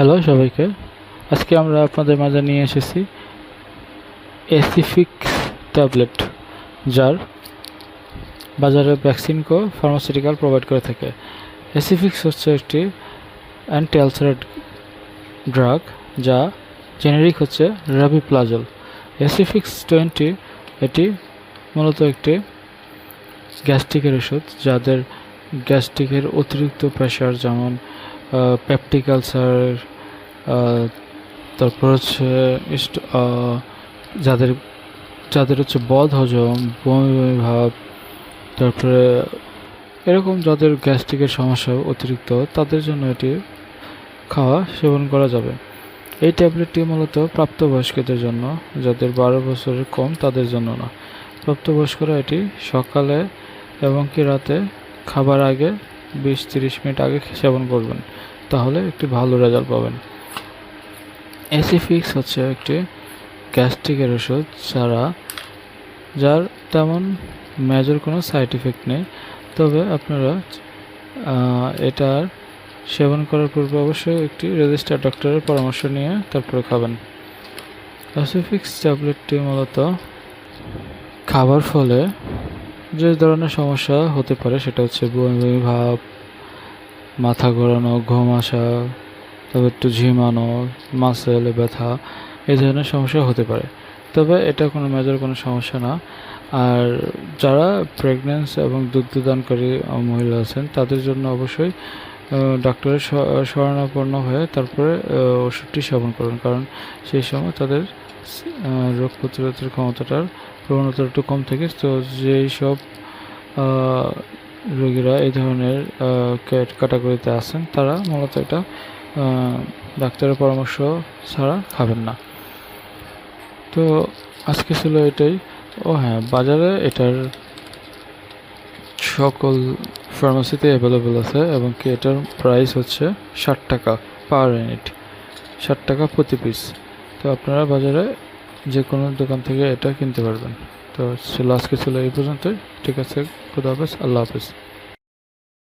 Hello সবাইকে। আজকে আমরা আপনাদের মাঝে নিয়ে এসেছি এসিফিক্স ট্যাবলেট যার বাজারে ভ্যাকসিনকো ফার্মাসিউটিক্যাল প্রোভাইড করে থাকে। এসিফিক্স হচ্ছে একটি অ্যান্টি আলসারেট ড্রাগ যা জেনেরিক হচ্ছে রাবিপ্লাজল এসিফিক্স টোয়েন্টি এটি মূলত একটি গ্যাস্ট্রিকের ওষুধ, যাদের গ্যাস্ট্রিকের অতিরিক্ত প্রেশার যেমন পেপটিক আলসার তারপর হচ্ছে যাদের যাদের হচ্ছে বদ হজম, বমি বমি ভাব, তারপরে এরকম যাদের গ্যাস্ট্রিকের সমস্যা অতিরিক্ত, তাদের জন্য এটি খাওয়া সেবন করা যাবে। এই ট্যাবলেটটি মূলত প্রাপ্তবয়স্কদের জন্য, যাদের বারো বছরের কম তাদের জন্য না। প্রাপ্তবয়স্করা এটি সকালে এবং কি রাতে খাবার আগে বিশ তিরিশ মিনিট আগে সেবন করবেন, তাহলে একটি ভালো রেজাল্ট পাবেন। এসিফিক্স হচ্ছে একটি গ্যাস্ট্রিকের ওষুধ যারা যার তেমন মেজর কোনো সাইড ইফেক্ট নেই। তবে আপনারা এটার সেবন করার পূর্বে অবশ্যই একটি রেজিস্টার ডক্টরের পরামর্শ নিয়ে তারপরে খাবেন। অ্যাসিফিক্স ট্যাবলেটটি মূলত খাবার ফলে যে ধরনের সমস্যা হতে পারে সেটা হচ্ছে বমি বমি ভাব, মাথা ঘোরানো, ঘুম আসা তবে একটু ঝিমানো, মাসেল ব্যথা, এই ধরনের সমস্যা হতে পারে। তবে এটা কোনো মেজর কোনো সমস্যা না। আর যারা প্রেগনেন্স এবং দুগ্ধদানকারী মহিলা আছেন, তাদের জন্য অবশ্যই ডাক্তারের শরণাপন্ন হয়ে তারপরে ওষুধটি সেবন করুন। কারণ সেই সময় তাদের রোগ প্রতিরোধের ক্ষমতাটার প্রবণতা একটু কম থাকে। তো যেই সব রোগীরা এই ধরনের ক্যাটাগরিতে আছেন, তারা মূলত এটা ডাক্তারের পরামর্শ ছাড়া খাবেন না। তো আজকে ছিল এটাই। ও হ্যাঁ বাজারে এটার সকল ফার্মাসিতে অ্যাভেলেবেল আছে এবং কি এটার প্রাইস হচ্ছে ষাট টাকা পার ইউনিট ষাট টাকা প্রতি পিস তো আপনারা বাজারে যে কোনো দোকান থেকে এটা কিনতে পারবেন। তো ছিল আজকে ছিল এই পর্যন্তই। ঠিক আছে, খুদা হাফেজ, আল্লাহ হাফেজ।